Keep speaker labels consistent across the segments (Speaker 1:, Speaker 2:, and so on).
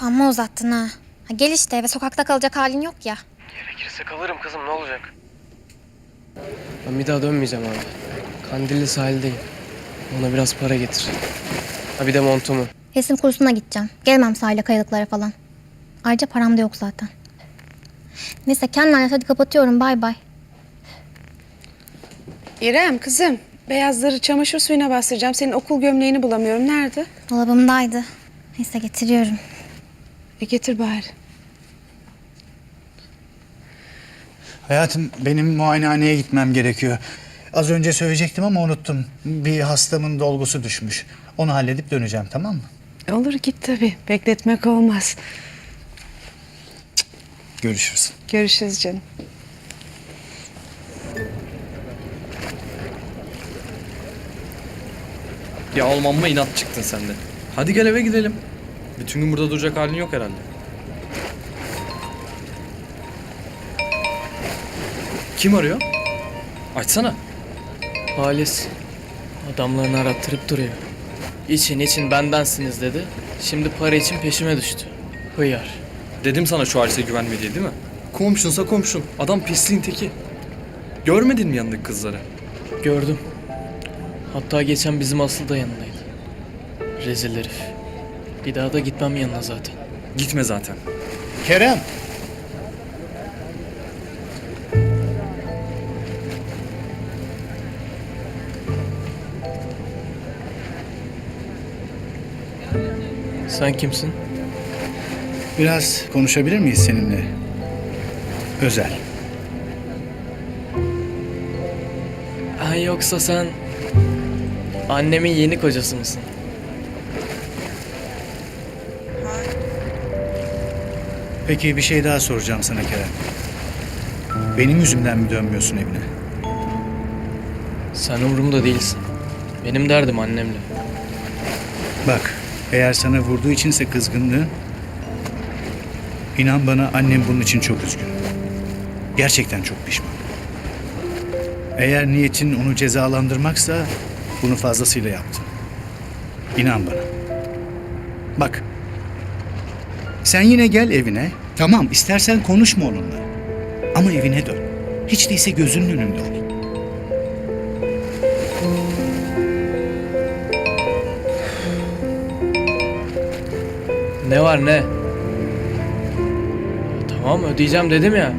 Speaker 1: Amma uzattın ha. ha. Gel işte eve sokakta kalacak halin yok ya.
Speaker 2: Gerekirse kalırım kızım ne olacak? Ben bir daha dönmeyeceğim abi. Kandilli sahildeyim. Ona biraz para getir. Ha bir de montumu.
Speaker 1: Resim kursuna gideceğim. Gelmem sahile kayalıklara falan. Ayrıca param da yok zaten. Neyse kendine hadi kapatıyorum bay bay.
Speaker 3: İrem kızım, beyazları çamaşır suyuna bastıracağım. Senin okul gömleğini bulamıyorum. Nerede?
Speaker 1: Dolabımdaydı. Neyse getiriyorum.
Speaker 3: E getir bari.
Speaker 4: Hayatım benim muayenehaneye gitmem gerekiyor. Az önce söyleyecektim ama unuttum. Bir hastamın dolgusu düşmüş. Onu halledip döneceğim tamam mı?
Speaker 3: Olur git tabii. Bekletmek olmaz.
Speaker 4: Görüşürüz.
Speaker 3: Görüşürüz canım.
Speaker 5: Ya Almanma inat çıktın sen de. Hadi gel eve gidelim. Bütün gün burada duracak halin yok herhalde. Kim arıyor? Açsana.
Speaker 2: Halis. Adamlarını arattırıp duruyor. İçin için bendensiniz dedi. Şimdi para için peşime düştü. Hıyar.
Speaker 5: Dedim sana şu Halis'e güvenme diye değil mi? Komşunsa komşun. Adam pisliğin teki. Görmedin mi yanındaki kızları?
Speaker 2: Gördüm. Hatta geçen bizim asıl da yanındaydı. Rezil herif. Bir daha da gitmem yanına zaten.
Speaker 5: Gitme zaten.
Speaker 4: Kerem.
Speaker 2: Sen kimsin?
Speaker 4: Biraz konuşabilir miyiz seninle? Özel.
Speaker 2: Ha yoksa sen annemin yeni kocası mısın?
Speaker 4: Peki bir şey daha soracağım sana Kerem. Benim yüzümden mi dönmüyorsun evine?
Speaker 2: Sen umurumda değilsin. Benim derdim annemle.
Speaker 4: Bak, eğer sana vurduğu içinse kızgınlığın, inan bana annem bunun için çok üzgün. Gerçekten çok pişman. Eğer niyetin onu cezalandırmaksa bunu fazlasıyla yaptın. İnan bana. Bak, sen yine gel evine. Tamam, istersen konuşma onunla. Ama evine dön. Hiç değilse gözünün önünde ol.
Speaker 2: Ne var ne? Tamam ödeyeceğim dedim ya.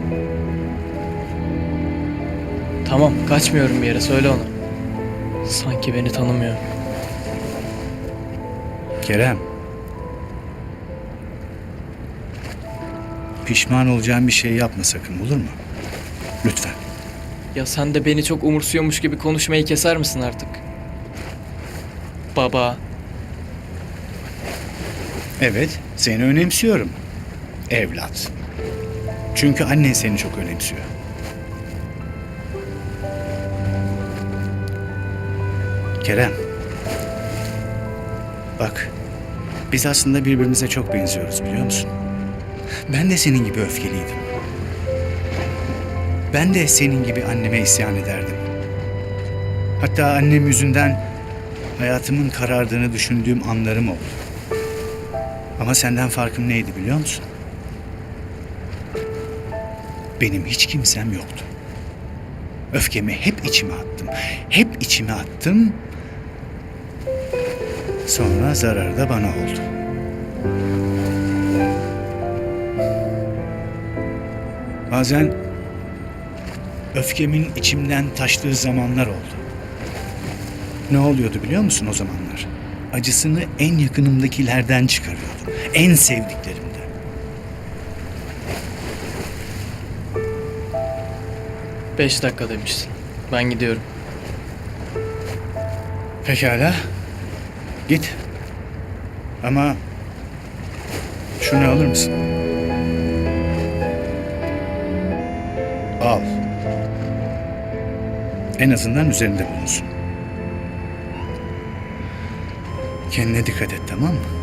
Speaker 2: Tamam kaçmıyorum bir yere söyle ona. Sanki beni tanımıyor.
Speaker 4: Kerem. Pişman olacağın bir şey yapma sakın olur mu? Lütfen.
Speaker 2: Ya sen de beni çok umursuyormuş gibi konuşmayı keser misin artık? Baba.
Speaker 4: Evet, seni önemsiyorum. Evlat. Çünkü annen seni çok önemsiyor. Kerem. Bak, biz aslında birbirimize çok benziyoruz biliyor musun? Ben de senin gibi öfkeliydim. Ben de senin gibi anneme isyan ederdim. Hatta annem yüzünden hayatımın karardığını düşündüğüm anlarım oldu. Ama senden farkım neydi biliyor musun? Benim hiç kimsem yoktu. Öfkemi hep içime attım. Hep içime attım. Sonra zararı da bana oldu. Bazen öfkemin içimden taştığı zamanlar oldu. Ne oluyordu biliyor musun o zamanlar? Acısını en yakınımdakilerden çıkarıyordum. En sevdiklerimden.
Speaker 2: Beş dakika demiştin. Ben gidiyorum.
Speaker 4: Pekala. Git. Ama şunu alır mısın? Al. En azından üzerinde bulunsun. Kendine dikkat et tamam mı?